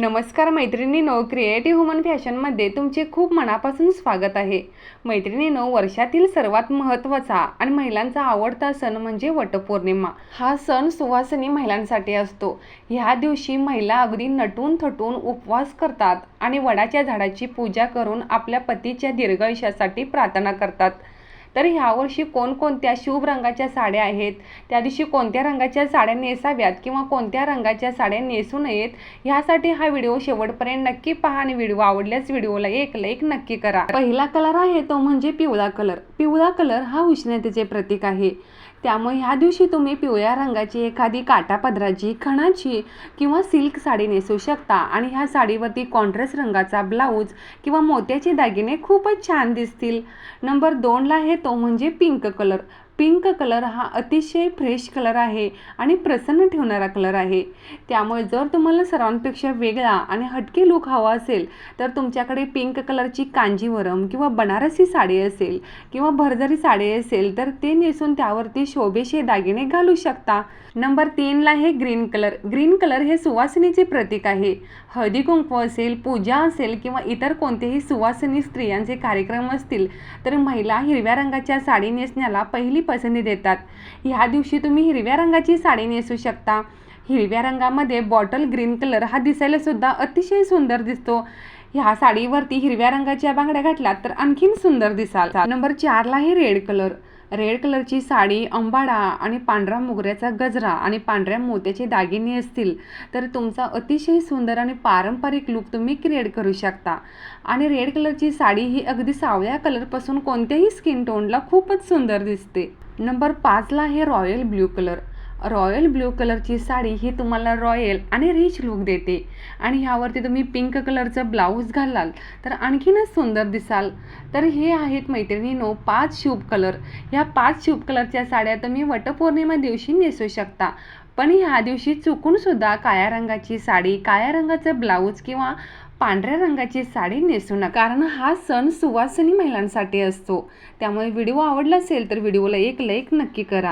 नमस्कार मैत्रिणीनो creative human फॅशनमध्ये तुमचे खूप मनापासून स्वागत आहे. मैत्रिणीनो वर्षातील सर्वात महत्त्वाचा आणि महिलांचा आवडता सण म्हणजे वटपौर्णिमा. हा सण सुवासनी महिलांसाठी असतो. ह्या दिवशी महिला अगदी नटून थटून उपवास करतात आणि वडाच्या झाडाची पूजा करून आपल्या पतीच्या दीर्घायुष्यासाठी प्रार्थना करतात. तर ह्यावर्षी कोणकोणत्या शुभ रंगाच्या साड्या आहेत? त्या दिवशी कोणत्या रंगाच्या साड्या नेसाव्यात किंवा कोणत्या रंगाच्या साड्या नेसू नयेत? ह्यासाठी हा व्हिडिओ शेवटपर्यंत नक्की पहा आणि व्हिडिओ आवडल्यास व्हिडिओला एक लाईक नक्की करा. पहिला कलर आहे तो म्हणजे पिवळा कलर पिवळा कलर हा उष्णतेचे प्रतीक आहे. त्यामुळे ह्या दिवशी तुम्ही पिवळ्या रंगाची एखादी काटापदराची खणाची किंवा सिल्क साडी नेसू शकता. आणि ह्या साडीवरती कॉन्ट्रास्ट रंगाचा ब्लाऊज किंवा मोत्याचे दागिने खूपच छान दिसतील. नंबर दोनला आहे तो म्हणजे पिंक कलर. पिंक कलर हा अतिशय फ्रेश कलर आहे आणि प्रसन्न ठेवणारा कलर आहे. त्यामुळे जर तुम्हाला सर्वांपेक्षा वेगळा आणि हटके लुक हवा असेल तर तुमच्याकडे पिंक कलरची कांजीवरम किंवा बनारसी साडी असेल किंवा भरजरी साडी असेल तर ते नेसून त्यावरती शोभेचे दागिने घालू शकता. नंबर तीनला आहे ग्रीन कलर. ग्रीन कलर हे सुवासिनीचे प्रतीक आहे. हळदी कुंकू असेल पूजा असेल किंवा इतर कोणतेही सुवासिनी स्त्रियांचे कार्यक्रम असतील तर महिला हिरव्या रंगाच्या साडी नेसण्याला पहिली पसंती देतात. ह्या दिवशी तुम्ही हिरव्या रंगाची साडी नेसू शकता. हिरव्या रंगामध्ये बॉटल ग्रीन कलर हा दिसायला सुद्धा अतिशय सुंदर दिसतो. ह्या साडीवरती हिरव्या रंगाच्या बांगड्या घातल्यात तर आणखीन सुंदर दिसाल. नंबर चारला आहे रेड कलर. रेड कलरची साडी अंबाडा आणि पांढरा मोगऱ्याचा गजरा आणि पांढऱ्या मोत्याचे दागिने असतील तर तुमचा अतिशय सुंदर आणि पारंपरिक लुक तुम्ही क्रिएट करू शकता. आणि रेड कलरची साडी ही अगदी सावळ्या कलरपासून कोणत्याही स्किन टोनला खूपच सुंदर दिसते. नंबर पाचला आहे royal blue colour royal blue कलरची साडी ही तुम्हाला रॉयल आणि रिच लुक देते. आणि ह्यावरती तुम्ही पिंक कलरचं ब्लाऊज घालाल तर आणखीनच सुंदर दिसाल. तर हे आहेत मैत्रिणीनो पाच शुभ कलर. ह्या पाच शुभ कलरच्या साड्या तुम्ही वटपौर्णिमा दिवशी नेसू शकता. पण ह्या दिवशी चुकूनसुद्धा काळ्या रंगाची साडी काळ्या रंगाचं ब्लाऊज किंवा पांढऱ्या रंगाची साडी नेसू नका. कारण हा सण सुवासिनी महिलांसाठी असतो. त्यामुळे व्हिडिओ आवडला असेल तर व्हिडिओला एक लाईक नक्की करा.